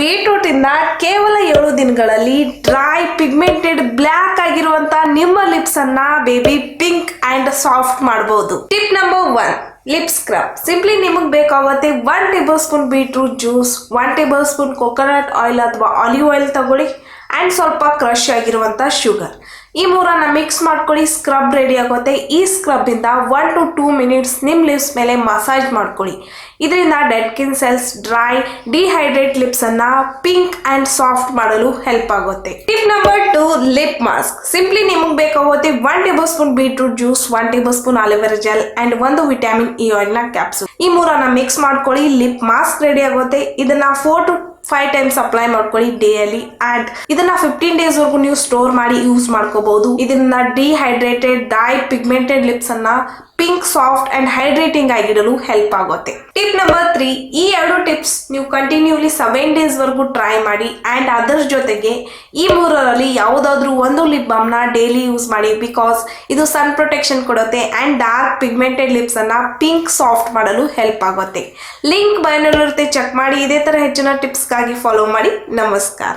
Beetroot ಇಂದ ಕೇವಲ ಏಳು ದಿನಗಳಲ್ಲಿ ಡ್ರೈ ಪಿಗ್ಮೆಂಟೆಡ್ ಬ್ಲ್ಯಾಕ್ ಆಗಿರುವಂತ ನಿಮ್ಮ ಲಿಪ್ಸ್ ಅನ್ನ ಬೇಬಿ ಪಿಂಕ್ ಅಂಡ್ ಸಾಫ್ಟ್ ಮಾಡಬಹುದು tip number one, lip scrub. Simply ನಿಮಗೆ ಬೇಕಾಗುತ್ತೆ one tablespoon beetroot juice, one tablespoon coconut oil ಅಥವಾ ಆಲಿವ್ ಆಯಿಲ್ ತಗೊಳ್ಳಿ ಆ್ಯಂಡ್ ಸ್ವಲ್ಪ ಕ್ರಶ್ ಆಗಿರುವಂಥ ಶುಗರ್. ಈ ಮೂರನ್ನ ಮಿಕ್ಸ್ ಮಾಡ್ಕೊಳ್ಳಿ ಸ್ಕ್ರಬ್ ರೆಡಿ ಆಗುತ್ತೆ. ಈ ಸ್ಕ್ರಬ್ ಇಂದ ಒನ್ ಟು ಟೂ ಮಿನಿಟ್ಸ್ ನಿಮ್ಮ ಲಿಪ್ಸ್ ಮೇಲೆ ಮಸಾಜ್ ಮಾಡ್ಕೊಳ್ಳಿ. ಇದರಿಂದ dead skin cells dry dehydrate lips ಅನ್ನ ಪಿಂಕ್ ಅಂಡ್ ಸಾಫ್ಟ್ ಮಾಡಲು ಹೆಲ್ಪ್ ಆಗುತ್ತೆ. Tip number two lip mask simply ನಿಮಗೆ ಬೇಕಾಗುತ್ತೆ one tablespoon beetroot juice one tablespoon aloe vera gel and ಒಂದು ವಿಟಮಿನ್ ಇ ಆಯಿಲ್ನ ಕ್ಯಾಪ್ಸೂಲ್ ಈ ಮೂರನ್ನ ಮಿಕ್ಸ್ ಮಾಡ್ಕೊಳ್ಳಿ ಲಿಪ್ ಮಾಸ್ಕ್ ರೆಡಿ ಆಗುತ್ತೆ. ಇದನ್ನ four to five times apply ಮಾಡ್ಕೊಳ್ಳಿ ಡೇಲಿ ಅಂಡ್ ಇದನ್ನ ಫಿಫ್ಟೀನ್ ಡೇಸ್ ವರೆಗೂ ನೀವು ಸ್ಟೋರ್ ಮಾಡಿ ಯೂಸ್ ಮಾಡ್ಕೋಬಹುದು ಇದನ್ನ ಡಿಹೈಡ್ರೇಟೆಡ್ ಡೈ ಪಿಗ್ಮೆಂಟೆಡ್ ಲಿಪ್ಸ್ ಅನ್ನ ಪಿಂಕ್ ಸಾಫ್ಟ್ ಅಂಡ್ ಹೈಡ್ರೇಟಿಂಗ್ ಆಗಿಡಲು ಹೆಲ್ಪ್ ಆಗುತ್ತೆ. ನಂಬರ್ ತ್ರೀ ಈ ಎರಡು ಟಿಪ್ಸ್ ನೀವು ಕಂಟಿನ್ಯೂಲಿ ಸೆವೆನ್ ಡೇಸ್ ವರೆಗೂ ಟ್ರೈ ಮಾಡಿ ಅಂಡ್ ಅದರ ಜೊತೆಗೆ ಈ ಮೂರರಲ್ಲಿ ಯಾವುದಾದ್ರೂ ಒಂದು ಲಿಪ್ ಬಾಮ್ನ ಡೈಲಿ ಯೂಸ್ ಮಾಡಿ ಬಿಕಾಸ್ ಇದು ಸನ್ ಪ್ರೊಟೆಕ್ಷನ್ ಕೊಡುತ್ತೆ ಅಂಡ್ ಡಾರ್ಕ್ ಪಿಗ್ಮೆಂಟೆಡ್ ಲಿಪ್ಸ್ ಅನ್ನ ಪಿಂಕ್ ಸಾಫ್ಟ್ ಮಾಡಲು ಹೆಲ್ಪ್ ಆಗುತ್ತೆ. ಲಿಂಕ್ ಬಯನಲ್ಲಿರುತ್ತೆ ಚೆಕ್ ಮಾಡಿ. ಇದೇ ತರ ಹೆಚ್ಚಿನ ಟಿಪ್ಸ್ಗಾಗಿ ಫಾಲೋ ಮಾಡಿ. ನಮಸ್ಕಾರ.